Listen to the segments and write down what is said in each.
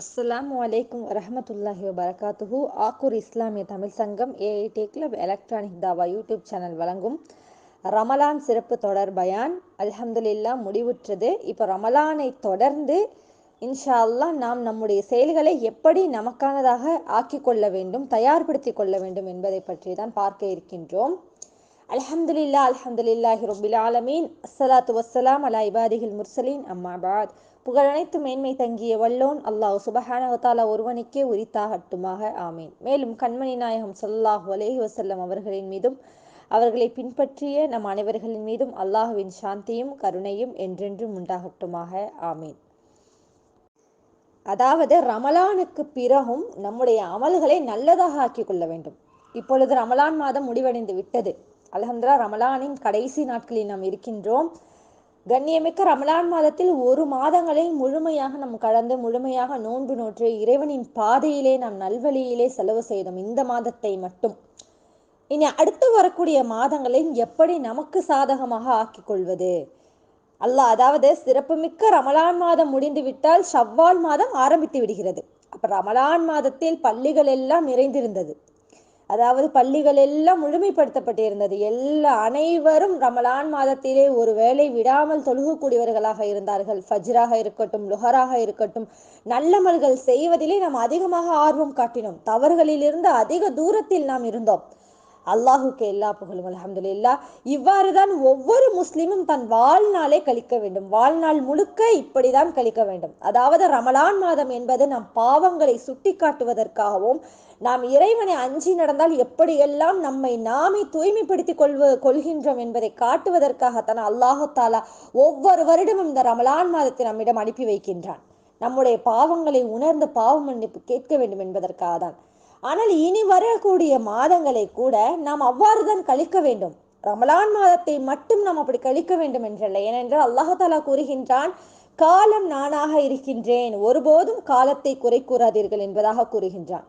அஸ்லாம் அலைக்கும் வரமத்துல்லாஹி வரகாத்துஹு ஆக்கூர் இஸ்லாமிய Tamil Sangam AIT club electronic தாவா யூடியூப் சேனல் வழங்கும் ரமலான் சிறப்பு தொடர் பயான். அல்ஹம்துலில்லா முடிவுற்றது. இப்போ ரமலானை தொடர்ந்து இன்ஷா அல்லாஹ் நாம் நம்முடைய செயல்களை எப்படி நமக்கானதாக ஆக்கிக்கொள்ள வேண்டும் தயார்படுத்திக் கொள்ள வேண்டும் என்பதை பற்றி தான் பார்க்க இருக்கின்றோம். அல்ஹம்துலில்லா அல்ஹம்துலில்லாஹி ரொபில் ஆலமீன் அஸ்ஸலாத்து வஸ்ஸலாம் அலா இபாதிஹில் முர்சலீன் அம்மாபாத் புகழனைத்து மேன்மை தங்கிய வல்லோன் அல்லாஹ் சுபஹான தாலா ஒருவனுக்கே உரித்தாகட்டுமாக ஆமீன். மேலும் கண்மணி நாயகம் சல்லாஹ் அலேஹி வசல்லம் அவர்களின் மீதும் அவர்களை பின்பற்றிய நம் அனைவர்களின் மீதும் அல்லாஹுவின் சாந்தியும் கருணையும் என்றென்றும் உண்டாகட்டுமாக ஆமீன். அதாவது ரமலானுக்கு பிறகும் நம்முடைய அமல்களை நல்லதாக ஆக்கிக் கொள்ள வேண்டும். இப்பொழுது ரமலான் மாதம் முடிவடைந்து விட்டது. அல்ஹம்துலில்லாஹ் ரமலானின் கடைசி நாட்களில் நாம் இருக்கின்றோம். கண்ணியமிக்க ரமலான் மாதத்தில் ஒரு மாதங்களை முழுமையாக நாம் கடந்து முழுமையாக நோன்பு நோற்று இறைவனின் பாதையிலே நாம் நல்வழியிலே செலவு செய்தோம். இந்த மாதத்தை மட்டும். இனி அடுத்து வரக்கூடிய மாதங்களை எப்படி நமக்கு சாதகமாக ஆக்கிக் கொள்வது? அல்லாஹ் அதாவது சிறப்புமிக்க ரமலான் மாதம் முடிந்து விட்டால் ஷவ்வால் மாதம் ஆரம்பித்து விடுகிறது. அப்ப ரமலான் மாதத்தில் பள்ளிகள் எல்லாம் நிறைந்திருந்தது. அதாவது பள்ளிகள் எல்லாம் முழுமைப்படுத்தப்பட்டிருந்தது. எல்லா அனைவரும் ரமலான் மாதத்திலே ஒரு வேளை விடாமல் தொழுகக்கூடியவர்களாக இருந்தார்கள். ஃபஜ்ராக இருக்கட்டும் லுஹராக இருக்கட்டும் நல்லமல்கள் செய்வதிலே நாம் அதிகமாக ஆர்வம் காட்டினோம். தவறுகளிலிருந்து அதிக தூரத்தில் நாம் இருந்தோம். அல்லாஹுக்கு எல்லா புகழும் அல்ஹம்துலில்லா. இவ்வாறு தான் ஒவ்வொரு முஸ்லீமும் தன் வாழ்நாளை கழிக்க வேண்டும். வாழ்நாள் முழுக்க இப்படிதான் கழிக்க வேண்டும். அதாவது ரமலான் மாதம் என்பது நம் பாவங்களை சுட்டி காட்டுவதற்காகவும் நாம் இறைவனை அஞ்சி நடந்தால் எப்படியெல்லாம் நம்மை நாமே தூய்மைப்படுத்திக் கொள்வ கொள்கின்றோம் என்பதை காட்டுவதற்காகத்தான் அல்லாஹு தாலா ஒவ்வொரு வருடமும் இந்த ரமலான் மாதத்தை நம்மிடம் அனுப்பி வைக்கின்றான். நம்முடைய பாவங்களை உணர்ந்து பாவ மன்னிப்பு கேட்க வேண்டும் என்பதற்காக தான் ஆனால் இனி வரக்கூடிய மாதங்களை கூட நாம் அவ்வாறு தான் கழிக்க வேண்டும். ரமலான் மாதத்தை மட்டும் நாம் அப்படி கழிக்க வேண்டும் என்றல்ல. ஏனென்றால் அல்லாஹாலா கூறுகின்றான் காலம் நானாக இருக்கின்றேன். ஒருபோதும் காலத்தை குறை கூறாதீர்கள் என்பதாக கூறுகின்றான்.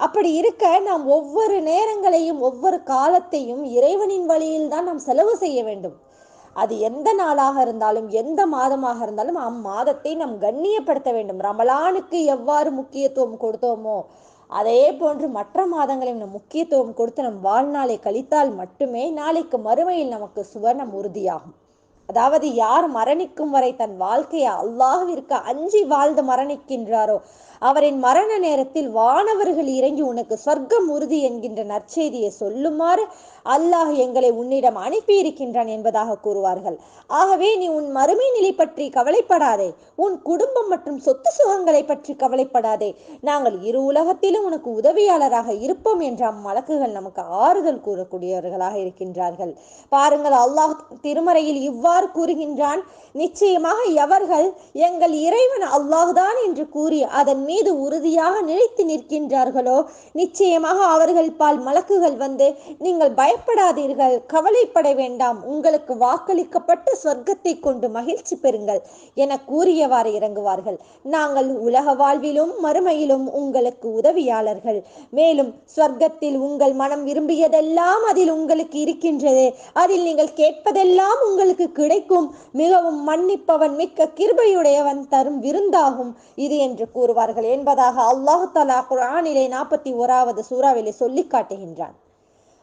அப்படி இருக்க நாம் ஒவ்வொரு நேரங்களையும் ஒவ்வொரு காலத்தையும் இறைவனின் வழியில் தான் நாம் செலவு செய்ய வேண்டும். அது எந்த நாளாக இருந்தாலும் எந்த மாதமாக இருந்தாலும் அம்மாதத்தை நாம் கண்ணியப்படுத்த வேண்டும். ரமலானுக்கு எவ்வாறு முக்கியத்துவம் கொடுத்தோமோ அதே போன்று மற்ற மாதங்களையும் நம் முக்கியத்துவம் கொடுத்து நம் வாழ்நாளை கழித்தால் மட்டுமே நாளைக்கு மறுமையில் நமக்கு சுவர்ணம் உறுதியாகும் அதாவது யார் மரணிக்கும் வரை தன் வாழ்க்கையை அல்லாஹ்விற்கு அஞ்சி வாழ்ந்து மரணிக்கின்றாரோ அவரின் மரண நேரத்தில் வானவர்கள் இறங்கி உனக்கு சொர்க்கம் உறுதி என்கின்ற நற்செய்தியை சொல்லுமாறு அல்லாஹ் எங்களை உன்னிடம் அனுப்பி இருக்கின்றான் என்பதாக கூறுவார்கள். ஆகவே நீ உன் மறுமை நிலை பற்றி கவலைப்படாதே உன் குடும்பம் மற்றும் சொத்து சுகங்களை பற்றி கவலைப்படாதே. நாங்கள் இரு உலகத்திலும் உனக்கு உதவியாளராக இருப்போம் என்ற அம்மலக்குகள் நமக்கு ஆறுதல் கூறக்கூடியவர்களாக இருக்கின்றார்கள். பாருங்கள் அல்லாஹ் திருமறையில் இவ்வாறு இவ்வாறு கூறுகின்றான் நிச்சயமாக எவர்கள் எங்கள் இறைவன் அல்லாஹ்தான் என்று கூறி அதன் மீது உறுதியாக நிலைத்து நிற்கின்றார்களோ நிச்சயமாக அவர்கள் பால் மலக்குகள் வந்து நீங்கள் பயப்படாதீர்கள் கவலைப்பட வேண்டாம் உங்களுக்கு வாக்களிக்கப்பட்ட சொர்க்கத்தை கொண்டு மகிழ்ச்சி பெறுங்கள் என கூறியவாறு இறங்குவார்கள். நாங்கள் உலக வாழ்விலும் மறுமையிலும் உங்களுக்கு உதவியாளர்கள். மேலும் சொர்க்கத்தில் உங்கள் மனம் விரும்பியதெல்லாம் அதில் உங்களுக்கு இருக்கின்றது. அதில் நீங்கள் கேட்பதெல்லாம் உங்களுக்கு கிடைக்கும். மிகவும் மன்னிப்பவன் மிக்க கிருபையுடையவன் தரும் விருந்தாகும். இது என்று கூறுவார்கள் என்பதாக அல்லாஹு தலா குரானிலே நாற்பத்தி ஓராவது சூறாவிலே சொல்லி காட்டுகின்றான்.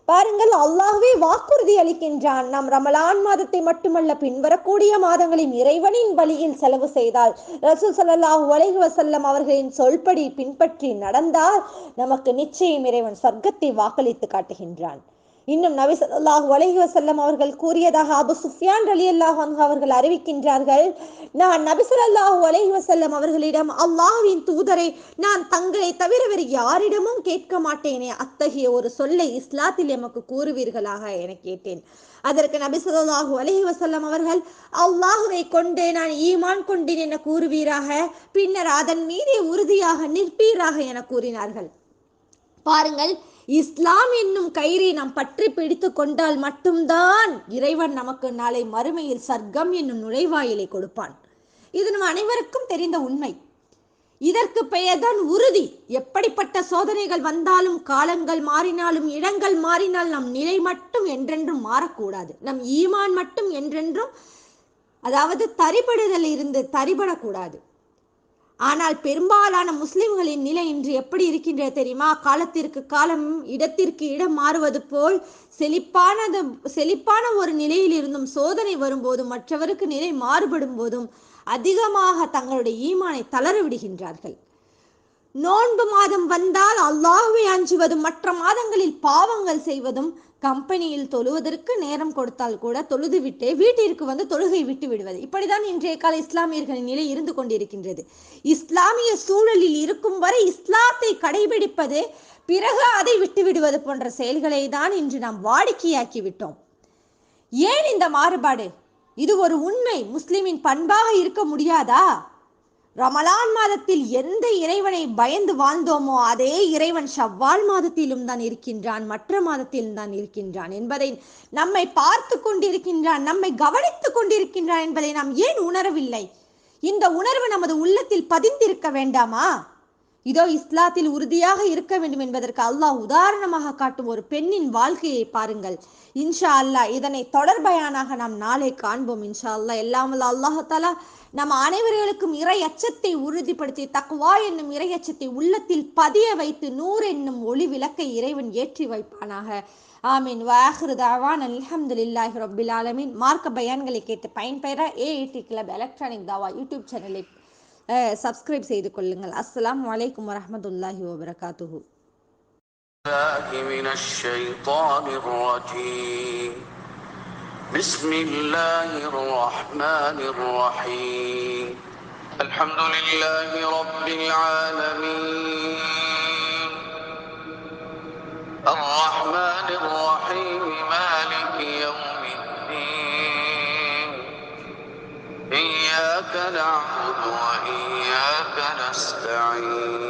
பாருங்கள் அல்லாஹ்வே வாக்குறுதி அளிக்கின்றான். நாம் ரமலான் மாதத்தை மட்டுமல்ல பின்வரக்கூடிய மாதங்களின் இறைவனின் வழியில் செலவு செய்தால் ரசூல் சல்லாஹ் அலைஹி வசல்லம் அவர்களின் சொல்படி பின்பற்றி நடந்தால் நமக்கு நிச்சயம் இறைவன் சொர்க்கத்தை வாக்களித்து காட்டுகின்றான். இன்னும் நபி ஸல்லல்லாஹு வலைஹி வசல்லம் அவர்கள் கூறியதாக அபு சுஃபியான் அலி அல்லாஹ் அவர்கள் அறிவிக்கின்றார்கள். நான் நபி ஸல்லல்லாஹு வலைஹி வசல்லம் அவர்களிடம் அல்லாஹ்வின் தூதரை நான் தங்களை தவிர வேறு யாரிடமும் கேட்க மாட்டேனே அத்தகைய ஒரு சொல்லை இஸ்லாத்தில் எமக்கு கூறுவீர்களாக என கேட்டேன். அதற்கு நபி சொல்லாஹு அலஹி வசல்லம் அவர்கள் அல்லாஹுவை கொண்டு நான் ஈமான் கொண்டேன் என கூறுவீராக பின்னர் அதன் மீதே உறுதியாக நிற்பீராக என கூறினார்கள். பாருங்கள் இஸ்லாம் என்னும் கயிறை நாம் பற்றி பிடித்து கொண்டால் மட்டும்தான் இறைவன் நமக்கு நாளை மறுமையில் சர்க்கம் என்னும் நுழைவாயிலை கொடுப்பான். இது நம் அனைவருக்கும் தெரிந்த உண்மை. இதற்கு பெயர்தான் உறுதி. எப்படிப்பட்ட சோதனைகள் வந்தாலும் காலங்கள் மாறினாலும் இடங்கள் மாறினால் நம் நிலை மட்டும் என்றென்றும் மாறக்கூடாது. நம் ஈமான் மட்டும் என்றென்றும் அதாவது தரிபடுதல் இருந்து தரிபடக்கூடாது. ஆனால் பெரும்பாலான முஸ்லிம்களின் நிலை இன்று எப்படி இருக்கின்றது தெரியுமா? காலத்திற்கு காலம் இடத்திற்கு இடம் மாறுவது போல் செழிப்பானது செழிப்பான ஒரு நிலையில் இருந்தும் சோதனை வரும்போதும் மற்றவருக்கு நிலை மாறுபடும் போதும் அதிகமாக தங்களுடைய ஈமானை தளர விடுகின்றார்கள். நோன்பு மாதம் வந்தால் அல்லாஹுவை அஞ்சுவதும் மற்ற மாதங்களில் பாவங்கள் செய்வதும் கம்பெனியில் தொழுவதற்கு நேரம் கொடுத்தால் கூட தொழுது விட்டே வீட்டிற்கு வந்து தொழுகை விட்டு விடுவது. இப்படிதான் இன்றைய கால இஸ்லாமியர்களின் நிலை இருந்து கொண்டிருக்கின்றது. இஸ்லாமிய சூழலில் இருக்கும் வரை இஸ்லாத்தை கடைபிடிப்பது பிறகு அதை விட்டு விடுவது போன்ற செயல்களை தான் இன்று நாம் வாடிக்கையாக்கி விட்டோம் ஏன் இந்த மாறுபாடு? இது ஒரு உண்மை. முஸ்லிமின் பண்பாக இருக்க முடியாதா? ரமலான் மாதத்தில் எந்த இறைவனை பயந்து வாழ்ந்தோமோ அதே இறைவன் ஷவ்வால் மாதத்திலும் தான் இருக்கின்றான் மற்ற மாதத்திலும் தான் இருக்கின்றான் என்பதை நம்மை பார்த்து கொண்டிருக்கின்றான் நம்மை கவனித்து கொண்டிருக்கின்றான் என்பதை நாம் ஏன் உணரவில்லை? இந்த உணர்வு நமது உள்ளத்தில் பதிந்திருக்க வேண்டாமா? இதோ இஸ்லாத்தில் உறுதியாக இருக்க வேண்டும் என்பதற்கு அல்லாஹ் உதாரணமாக காட்டும் ஒரு பெண்ணின் வாழ்க்கையை பாருங்கள். இன்ஷா அல்லாஹ் இதனை தொடர்பயானாக நாம் நாளை காண்போம் இன்ஷா அல்லாஹ் எல்லாம் அல்லாஹாலா நம் அனைவர்களுக்கும் இறை அச்சத்தை உறுதிப்படுத்தி தக்குவா என்னும் இறை அச்சத்தை உள்ளத்தில் பதிய வைத்து நூறு என்னும் ஒளி விளக்கை இறைவன் ஏற்றி வைப்பானாக. ஆமீன். வாஹ்ருதாவான் அல்ஹம்துலில்லாஹி ரப்பில் ஆலமீன். மார்க்க பயான்களை கேட்டு பயன்பெற ஏஐடி கிளப் எலக்ட்ரானிக் தாவா யூடியூப் சேனலை சப்ஸ்கிரைப் செய்து கொள்ளுங்கள் அஸ்ஸலாமு அலைக்கும் வரஹ்மத்துல்லாஹி வபரகாத்துஹு الله من الشيطان الرجيم بسم الله الرحمن الرحيم الحمد لله رب العالمين الرحمن الرحيم مالك يوم الدين إياك نعبد وإياك نستعين